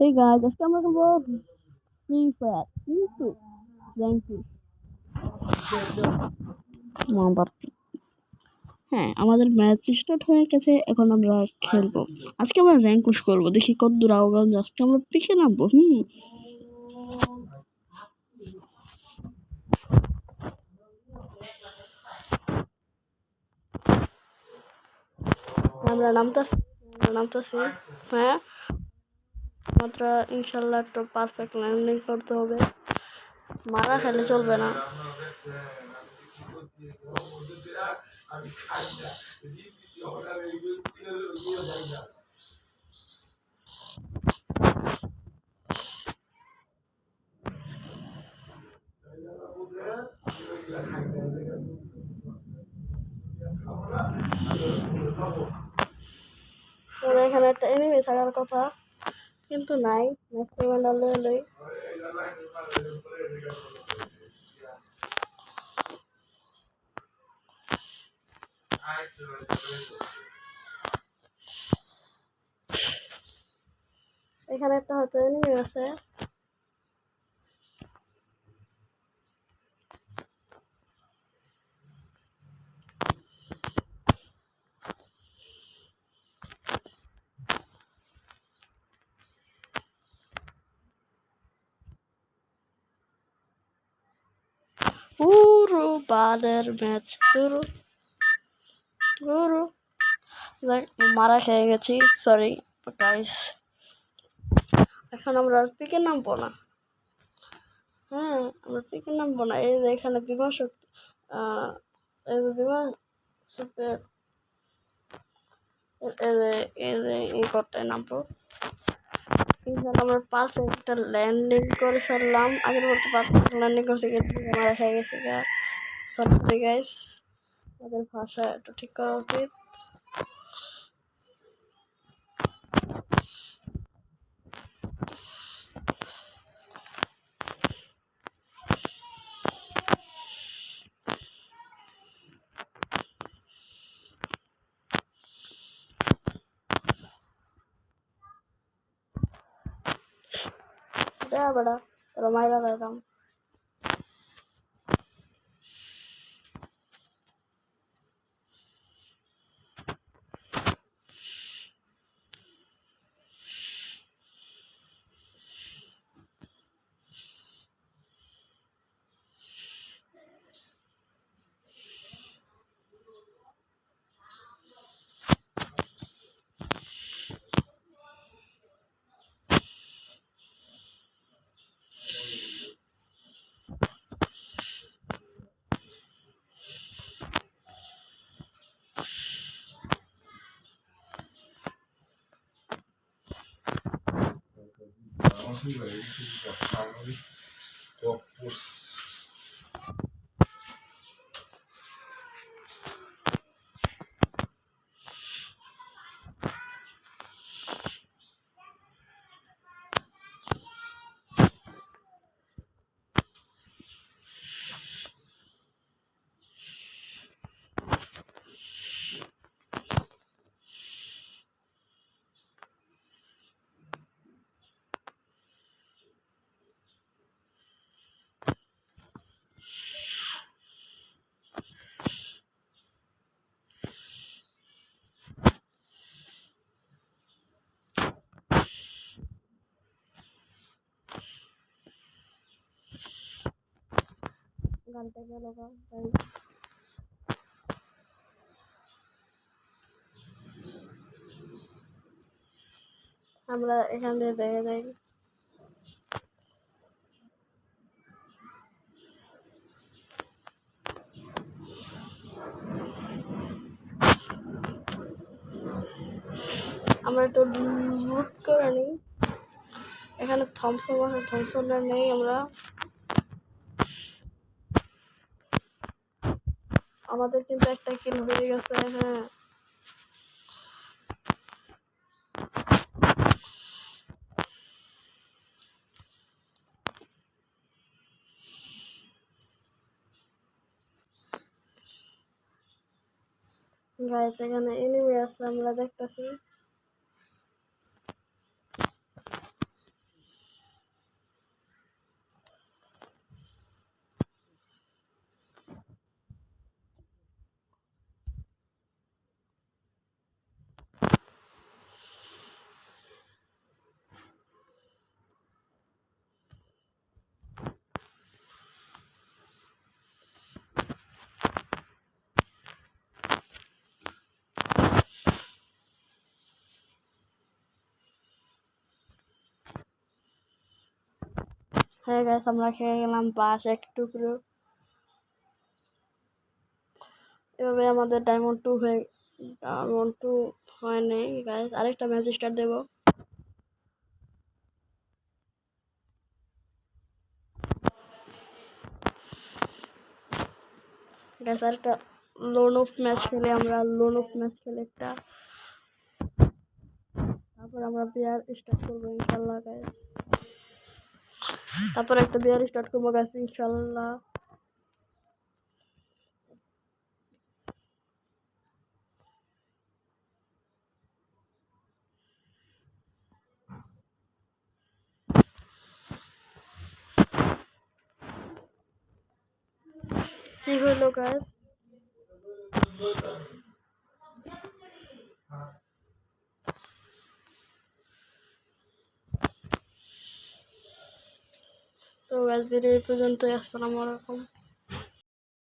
এই গাছ আজকে আমরা খেলব ফ্রি ফায়ার কিন্তু র্যাঙ্কিং হ্যাঁ আমাদের ম্যাচ স্টার্ট হয়ে গেছে, এখন আমরা খেলব। আজকে আমরা র্যাঙ্ক পুশ করব, দেখি কত দূর আওগান আজকে আমরা পিকে নামবো, হুম। আমরা নামতেছি নামতেছি। হ্যাঁ? মাত্র ইনশাল্লাহ একটু পারফেক্ট ল্যান্ডিং করতে হবে। মারা খেলে চলবে না। এখানে একটা এনিমি থাকার কথা। কিন্তু নাই লই এখানে একটা এনিমি আছে। পুরো বালের ম্যাচ পুরো পুরো মারা খেয়ে গেছি সরি গাইস এখন আমরা আর পিকে নামবো না হ্যাঁ আমরা পিকে নামবো না এই যে এখানে বিমান শক্তি এই যে বিমান শক্তি এই যে এই যে এই করতে নামবো ইনশাল্লাহ আমরা পারফেক্ট একটা ল্যান্ডিং করে ফেললাম। আগের মধ্যে পারফেক্ট ল্যান্ডিং করছি, কিন্তু মারা খেয়ে গেছে সরি গাইস আমাদের ভাষা একটু ঠিক করা উচিত बड़ा और मैं हूँ। Sudah, ini sudah. গানটা গেল আমরা এখান দিয়ে দেখে যাই আমরা একটু লুট করে নিই। এখানে থমসন আছে থমসনটা নেই আমরা। আমাদের কিন্তু একটা কিল হয়ে গেছে হ্যাঁ। গাইস এখানে এনিমি আছে আমরা দেখতেছি। হ্যাঁ গাইস আমরা খেয়ে গেলাম বাস, এক টুকরো। এভাবে আমাদের ডায়মন্ড টু হয়ে ডায়মন্ড টু হয় নাই গাইস আরেকটা ম্যাচ স্টার্ট দেবো। গাইস আরেকটা লোন অফ ম্যাচ খেলে আমরা লোন অফ ম্যাচ খেলে একটা। তারপর আমরা বিয়ার স্টার্ট করব ইনশাল্লাহ গাইস তারপর একটা বিয়ার স্টার্ট করব গাইস ইনশাল্লাহ কি হলো গাইস ভিডিও এই পর্যন্ত আসসালামু আলাইকুম।